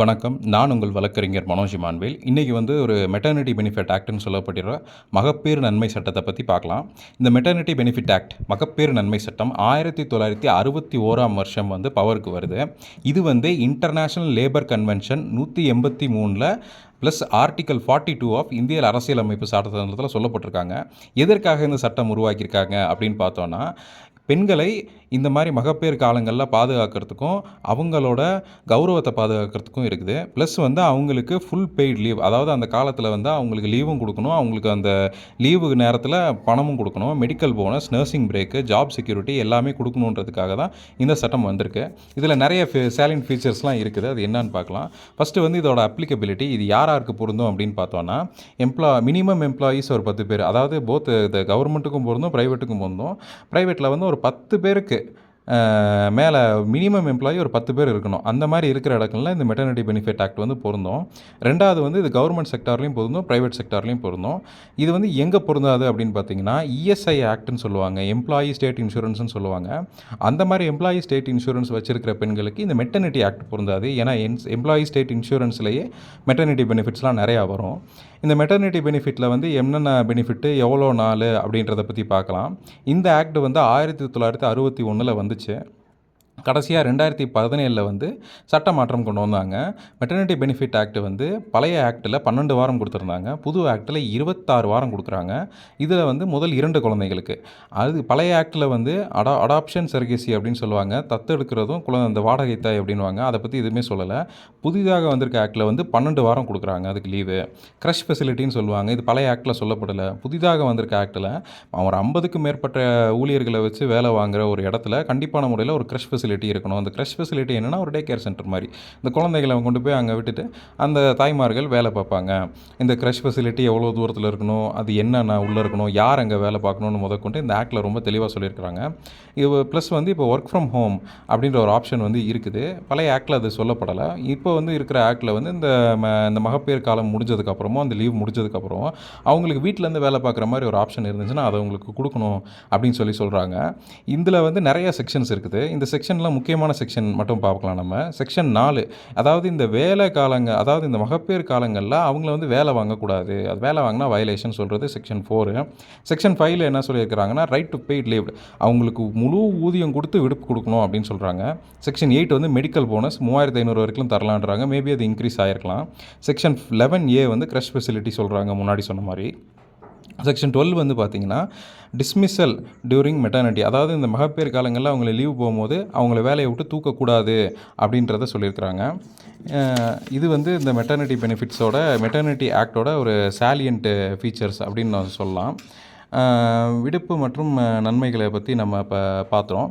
வணக்கம். நான் உங்கள் வழக்கறிஞர் மனோஜ் மான்வேல் இன்றைக்கி வந்து ஒரு மெட்டர்னிட்டி பெனிஃபிட் ஆக்ட்னு சொல்லப்படுகிற மகப்பேறு நன்மை சட்டத்தை பற்றி பார்க்கலாம். இந்த மெட்டர்னிட்டி பெனிஃபிட் ஆக்ட் மகப்பேறு நன்மை சட்டம் ஆயிரத்தி தொள்ளாயிரத்தி அறுபத்தி ஓராம் வருஷம் வந்து பவருக்கு வருது. இது வந்து இன்டர்நேஷ்னல் லேபர் கன்வென்ஷன் நூற்றி எண்பத்தி மூணில் plus article forty two of இந்திய அரசியலமைப்பு சட்டத்தில் சொல்லப்பட்டிருக்காங்க. எதற்காக இந்த சட்டம் உருவாக்கியிருக்காங்க அப்படின்னு பார்த்தோன்னா பெண்களை இந்த மாதிரி மகப்பேறு காலங்களில் பாதுகாக்கிறதுக்கும் அவங்களோட கௌரவத்தை பாதுகாக்கிறதுக்கும் இருக்குது. ப்ளஸ் வந்து அவங்களுக்கு ஃபுல் பெய்ட் லீவ் அதாவது அந்த காலத்தில் வந்து அவங்களுக்கு லீவும் கொடுக்கணும். அவங்களுக்கு அந்த லீவு நேரத்தில் பணமும் கொடுக்கணும். Medical bonus nursing break job security எல்லாமே கொடுக்கணுன்றதுக்காக தான் இந்த சட்டம் வந்திருக்கு. இதில் நிறைய சேலின் ஃபீச்சர்ஸ்லாம் இருக்குது. அது என்னன்னு பார்க்கலாம். ஃபஸ்ட்டு வந்து இதோட அப்ளிகபிலிட்டி இது யார் யாருக்கு பொருந்தும் அப்படின்னு பார்த்தோன்னா எம்ப்ளா மினிமம் எம்ப்ளாயீஸ் ஒரு பத்து பேர். அதாவது போத் இந்த கவர்மெண்ட்டுக்கும் பொருந்தும் ப்ரைவேட்டுக்கும் பொருந்தும். ப்ரைவேட்டில் வந்து ஒரு பத்து பேருக்கு மேலே மினிமம் எம்ப்ளாயி ஒரு பத்து பேர் இருக்கணும். அந்த மாதிரி இருக்கிற இடங்கள்ல இந்த மெட்டர்னிட்டி பெனிஃபிட் ஆக்ட் வந்து பொருந்தும். ரெண்டாவது வந்து இது கவர்மெண்ட் செக்டார்லேயும் பொருந்தும் ப்ரைவேட் செக்டார்லேயும் பொருந்தும். இது வந்து எங்கே பொருந்தாது அப்படின்னு பார்த்தீங்கன்னா இஎஸ்ஐ ஆக்ட்னு சொல்லுவாங்க. எம்ப்ளாயி ஸ்டேட் இன்சூரன்ஸ்னு சொல்லுவாங்க. அந்த மாதிரி எம்ப்ளாயி ஸ்டேட் இன்சூரன்ஸ் வச்சிருக்கிற பெண்களுக்கு இந்த மெட்டர்னிட்டி ஆக்ட் பொருந்தாது. ஏன்னா என்ஸ் எம்ப்ளாயி ஸ்டேட் இன்சூரன்ஸ்லேயே மெட்டர்னிட்டி பெனிஃபிட்ஸ்லாம் நிறையா வரும். இந்த மெட்டர்னிட்டி பெனிஃபிட்டில் வந்து என்னென்ன பெனிஃபிட்டு எவ்வளோ நாள் அப்படின்றத பற்றி பார்க்கலாம் இந்த ஆக்ட் வந்து ஆயிரத்தி தொள்ளாயிரத்தி அறுபத்தி ஒன்றில் வந்து છે. கடைசியாக ரெண்டாயிரத்தி பதினேழில் வந்து சட்ட மாற்றம் கொண்டு வந்தாங்க. மெட்டர்னிட்டி பெனிஃபிட் ஆக்ட் வந்து பழைய ஆக்டில் பன்னெண்டு வாரம் கொடுத்துருந்தாங்க. புது ஆக்டில் இருபத்தாறு வாரம் கொடுக்குறாங்க. இதில் வந்து முதல் இரண்டு குழந்தைகளுக்கு. அது பழைய ஆக்டில் வந்து அடா அடாப்ஷன் சர்கேசி அப்படின்னு சொல்லுவாங்க. தத்தெடுக்கிறதும் குழந்தை அந்த வாடகை தாய் அப்படின்வாங்க அதை பற்றி எதுவுமே சொல்லலை. புதிதாக வந்திருக்க ஆக்டில் வந்து பன்னெண்டு வாரம் கொடுக்குறாங்க. அதுக்கு லீவு க்ரஷ் ஃபெசிலிட்டின்னு சொல்லுவாங்க. இது பழைய ஆக்டில் சொல்லப்படலை. புதிதாக வந்திருக்க ஆக்டில் ஒரு ஐம்பதுக்கும் மேற்பட்ட ஊழியர்களை வச்சு வேலை வாங்குற ஒரு இடத்துல கண்டிப்பான முறையில் ஒரு க்ரஷ் ஃபெசிலிட்டி இருக்கணும். அந்த க்ரஷ் ஃபெசிலிட்டி என்னென்னா ஒரு டே கேர் சென்டர் மாதிரி. இந்த குழந்தைகளை கொண்டு போய் அங்கே விட்டுட்டு அந்த தாய்மார்கள் வேலை பார்ப்பாங்க. இந்த க்ரஷ் ஃபெசிலிட்டி எவ்வளோ தூரத்தில் இருக்கணும்? அது என்னென்ன உள்ளே இருக்கணும்? யார் அங்கே வேலை பார்க்கணும்னு முதற்கொண்டு இந்த ஆக்டில் ரொம்ப தெளிவாக சொல்லியிருக்கிறாங்க. இது ப்ளஸ் வந்து இப்போ ஒர்க் ஃப்ரம் ஹோம் அப்படின்ற ஒரு ஆப்ஷன் வந்து இருக்குது. பழைய ஆக்டில் அது சொல்லப்படலை. இப்போ வந்து இருக்கிற ஆக்டில் வந்து இந்த ம இந்த மகப்பேறு காலம் முடிஞ்சதுக்கப்புறமும் அந்த லீவ் முடிஞ்சதுக்கப்புறம் அவங்களுக்கு வீட்டிலேருந்து வேலை பார்க்குற மாதிரி ஒரு ஆப்ஷன் இருந்துச்சுன்னா அதை அவங்களுக்கு கொடுக்கணும் அப்படின்னு சொல்லி சொல்கிறாங்க இதில் வந்து நிறைய செக்ஷன்ஸ் இருக்குது. இந்த செக்ஷன் செக்ஷனில் முக்கியமான செக்ஷன் மட்டும் பார்க்கலாம் நம்ம. செக்ஷன் நாலு அதாவது இந்த வேலை காலங்க அதாவது இந்த மகப்பேறு காலங்களில் அவங்கள வந்து வேலை வாங்கக்கூடாது. அது வேலை வாங்கினா வயலேஷன் சொல்கிறது செக்ஷன் ஃபோரு செக்ஷன் ஃபைவ்ல என்ன சொல்லியிருக்கிறாங்கன்னா ரைட் டு பெய்ட் லீவ் அவங்களுக்கு முழு ஊதியம் கொடுத்து விடுப்பு கொடுக்கணும் அப்படின்னு சொல்கிறாங்க செக்ஷன் எயிட் வந்து மெடிக்கல் போனஸ் மூவாயிரத்து ஐநூறு வரைக்கும் தரலான்றாங்க. மேபி அது இன்க்ரீஸ் ஆகிருக்கலாம் செக்ஷன் லெவன் ஏ வந்து க்ரஷ் ஃபெசிலிட்டி சொல்கிறாங்க முன்னாடி சொன்ன மாதிரி. செக்ஷன் டுவெல் வந்து பார்த்திங்கன்னா டிஸ்மிஸல் டியூரிங் மெட்டர்னிட்டி அதாவது இந்த மகப்பேறு காலங்களில் அவங்கள லீவ் போகும்போது அவங்கள வேலையை விட்டு தூக்கக்கூடாது அப்படின்றத சொல்லியிருக்கிறாங்க. இது வந்து இந்த மெட்டர்னிட்டி பெனிஃபிட்ஸோட மெட்டர்னிட்டி ஆக்டோட ஒரு சாலியன்ட்டு ஃபீச்சர்ஸ் அப்படின்னு நான் சொல்லலாம். விடுப்பு மற்றும் நன்மைகளை பற்றி நம்ம இப்போ பார்த்தோம்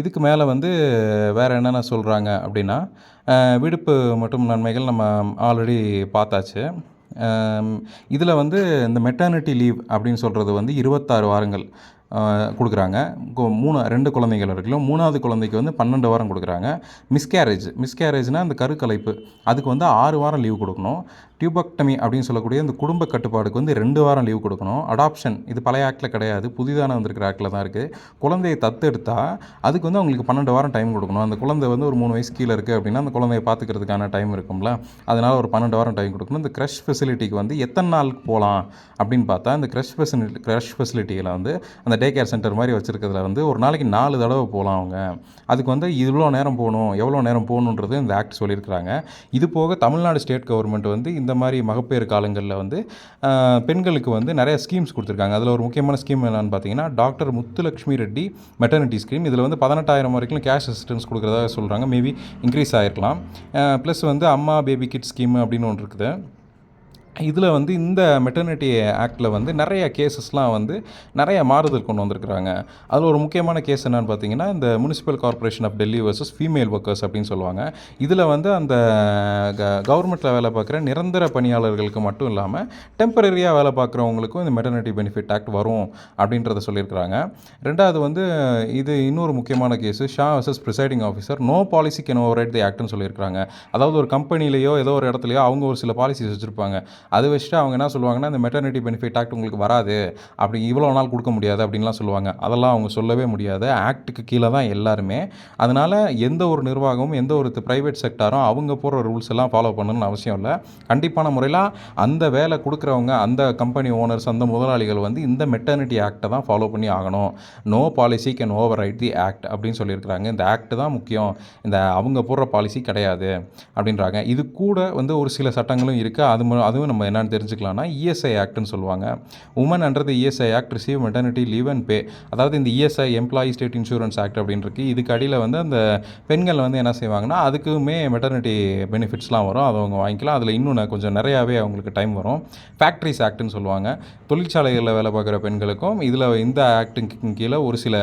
இதுக்கு மேலே வந்து வேறு என்னென்ன சொல்கிறாங்க அப்படின்னா விடுப்பு மற்றும் நன்மைகள் நம்ம ஆல்ரெடி பார்த்தாச்சு. இதில் வந்து இந்த மெட்டர்னிட்டி லீவ் அப்படின்னு சொல்கிறது வந்து இருபத்தாறு வாரங்கள் கொடுக்குறாங்க. மூணு ரெண்டு குழந்தைகள் இருக்கலாம் மூணாவது குழந்தைக்கு வந்து பன்னெண்டு வாரம் கொடுக்குறாங்க. மிஸ்கேரேஜ் மிஸ்கேரேஜ்னால் அந்த கருக்கலைப்பு அதுக்கு வந்து ஆறு வாரம் லீவ் கொடுக்கணும். டியூபக்டமி அப்படின்னு சொல்லக்கூடிய இந்த குடும்ப கட்டுப்பாடுக்கு வந்து ரெண்டு வாரம் லீவ் கொடுக்கணும். அடாப்ஷன் இது பழைய ஆக்டில் கிடையாது. புதிதான வந்திருக்கிற ஆக்டில் தான் இருக்குது குழந்தையை தத்தெடுத்தால் அதுக்கு வந்து அவங்களுக்கு பன்னெண்டு வாரம் டைம் கொடுக்கணும். அந்த குழந்தை வந்து ஒரு மூணு வயசு கீழே இருக்குது அப்படின்னா அந்த குழந்தைய பார்த்துக்கிறதுக்கான டைம் இருக்கும்ல. அதனால் ஒரு பன்னெண்டு வாரம் டைம் கொடுக்கணும். இந்த க்ரஷ் ஃபெசிலிட்டிக்கு வந்து எத்தனை நாளுக்கு போகலாம் அப்படின்னு பார்த்தா இந்த க்ரஷ் ஃபெசிலிட்டி க்ரஷ் ஃபெசிலிட்டியில் வந்து அந்த டே கேர் சென்டர் மாதிரி வச்சுருக்கிறதுல வந்து ஒரு நாளைக்கு நாலு தடவை போகலாம் அவங்க. அதுக்கு வந்து இவ்வளோ நேரம் போகணும் எவ்வளோ நேரம் போகணுன்றது இந்த ஆக்ட் சொல்லியிருக்கிறாங்க. இது போக தமிழ்நாடு ஸ்டேட் கவர்மெண்ட் வந்து இந்த மாதிரி மகப்பேறு காலங்களில் வந்து பெண்களுக்கு வந்து நிறைய ஸ்கீம்ஸ் கொடுத்துருக்காங்க. அதில் ஒரு முக்கியமான ஸ்கீம் என்னென்னு பார்த்தீங்கன்னா doctor Muthulakshmi Reddy maternity scheme இதில் வந்து பதினெட்டாயிரம் வரைக்கும் கேஷ் அசிஸ்டன்ஸ் கொடுக்குறதா சொல்கிறாங்க மேபி இன்க்ரீஸ் ஆகிருக்கலாம் ப்ளஸ் வந்து அம்மா பேபி கிட் ஸ்கீம் அப்படின்னு ஒன்று இருக்குது. இதில் வந்து இந்த மெட்டர்னிட்டி ஆக்டில் வந்து நிறைய கேசஸ்லாம் வந்து நிறைய மாறுதல் கொண்டு வந்திருக்கிறாங்க. அதில் ஒரு முக்கியமான கேஸ் என்னென்னு பார்த்தீங்கன்னா இந்த municipal corporation of Delhi versus female workers அப்படின்னு சொல்லுவாங்க. இதில் வந்து அந்த க கவர்மெண்ட்டில் வேலை பார்க்குற நிரந்தர பணியாளர்களுக்கு மட்டும் இல்லாமல் டெம்பரரியாக வேலை பார்க்குறவங்களுக்கும் இந்த மெட்டர்னிட்டி பெனிஃபிட் ஆக்ட் வரும் அப்படின்றத சொல்லியிருக்கிறாங்க. ரெண்டாவது வந்து இது இன்னொரு முக்கியமான case Shah versus presiding officer no policy can override the ஆக்ட்னு சொல்லியிருக்கிறாங்க. அதாவது ஒரு கம்பெனிலேயோ ஏதோ ஒரு இடத்துலையோ அவங்க ஒரு சில பாலிசிஸ் வச்சுருப்பாங்க. அது வச்சுட்டு அவங்க என்ன சொல்லுவாங்கன்னா இந்த மெட்டர்னிட்டி பெனிஃபிட் ஆக்ட் உங்களுக்கு வராது. அப்படி இவ்வளோ நாள் கொடுக்க முடியாது. அப்படின்லாம் சொல்லுவாங்க. அதெல்லாம் அவங்க சொல்லவே முடியாது. ஆக்ட்டுக்கு கீழே தான் எல்லாருமே. அதனால் எந்த ஒரு நிர்வாகமும் எந்த ஒரு ப்ரைவேட் செக்டாரும் அவங்க போடுற ரூல்ஸ் எல்லாம் ஃபாலோ பண்ணணும்னு அவசியம் இல்லை. கண்டிப்பான முறையில் அந்த வேலை கொடுக்குறவங்க அந்த கம்பெனி ஓனர்ஸ் அந்த முதலாளிகள் வந்து இந்த மெட்டர்னிட்டி ஆக்டை தான் ஃபாலோ பண்ணி ஆகணும். No policy can override the act அப்படின்னு சொல்லியிருக்கிறாங்க. இந்த ஆக்ட் தான் முக்கியம். இந்த அவங்க போடுற பாலிசி கிடையாது அப்படின்றாங்க. இது கூட வந்து ஒரு சில சட்டங்களும் இருக்குது அது அதுவும் நம்ம என்னென்னு தெரிஞ்சுக்கலாம்னா இஎஸ்ஐ ஆக்ட்னு சொல்லுவாங்க. Women under the ESI act receive maternity leave and pay அதாவது இந்த ESI employee state insurance act அப்படின்னு இருக்கு. இதுக்கு அடியில் வந்து அந்த பெண்கள் வந்து என்ன செய்வாங்கன்னா அதுக்குமே மெட்டர்னிட்டி பெனிஃபிட்ஸ்லாம் வரும். அதை அவங்க வாங்கிக்கலாம். அதில் இன்னும் கொஞ்சம் நிறையாவே அவங்களுக்கு டைம் வரும். ஃபேக்ட்ரிஸ் ஆக்ட்னு சொல்லுவாங்க. தொழிற்சாலைகளில் வேலை பார்க்குற பெண்களுக்கும் இதில் இந்த ஆக்டுக்கு கீழே ஒரு சில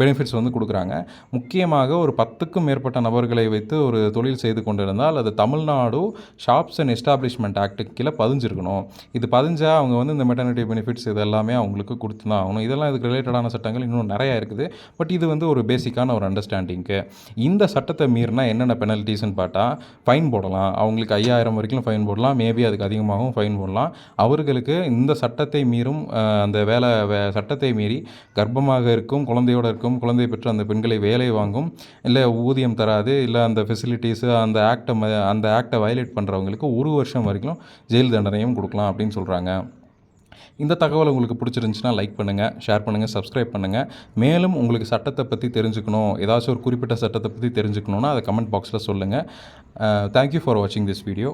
பெனிஃபிட்ஸ் வந்து கொடுக்குறாங்க. முக்கியமாக ஒரு பத்துக்கும் மேற்பட்ட நபர்களை வைத்து ஒரு தொழில் செய்து கொண்டிருந்தால் அது தமிழ்நாடு ஷாப்ஸ் அண்ட் எஸ்டாப்ளிஷ்மெண்ட் ஆக்ட்டுக்கு கீழே பதிஞ்சிருக்கணும். இது பதிஞ்சால் அவங்க வந்து இந்த மெட்டர்னிட்டி பெனிஃபிட்ஸ் இது எல்லாமே அவங்களுக்கு கொடுத்து தான் ஆகணும். இதெல்லாம் இதுக்கு ரிலேட்டடான சட்டங்கள் இன்னும் நிறையா இருக்குது. பட் இது வந்து ஒரு பேசிக்கான ஒரு அண்டர்ஸ்டாண்டிங்க்கு இந்த சட்டத்தை மீறினா என்னென்ன பெனல்ட்டிஸ்னு பார்த்தா ஃபைன் போடலாம். அவங்களுக்கு ஐயாயிரம் வரைக்கும் ஃபைன் போடலாம். மேபி அதுக்கு அதிகமாகவும் ஃபைன் போடலாம். அவர்களுக்கு இந்த சட்டத்தை மீறும் அந்த வேலை வே- சட்டத்தை மீறி கர்ப்பமாக இருக்கும் குழந்தையோடு இருக்கும் குழந்தை பெற்ற அந்த பெண்களை வேலை வாங்கும் இல்லை ஊதியம் தராது இல்லை அந்த ஃபெசிலிட்டிஸு அந்த ஆக்டை அந்த ஆக்டை வயலேட் பண்ணுறவங்களுக்கு ஒரு வருஷம் வரைக்கும் ஜெயில் தண்டனையும் கொடுக்கலாம் அப்படின்னு சொல்கிறாங்க இந்த தகவல் உங்களுக்கு பிடிச்சிருந்துச்சுன்னா லைக் பண்ணுங்கள் ஷேர் பண்ணுங்கள் சப்ஸ்கிரைப் பண்ணுங்கள் மேலும் உங்களுக்கு சட்டத்தை பற்றி தெரிஞ்சுக்கணும் ஏதாச்சும் ஒரு குறிப்பிட்ட சட்டத்தை பற்றி தெரிஞ்சுக்கணுன்னா அதை கமெண்ட் பாக்ஸில் சொல்லுங்கள் தேங்க்யூ ஃபார் வாட்சிங் திஸ் வீடியோ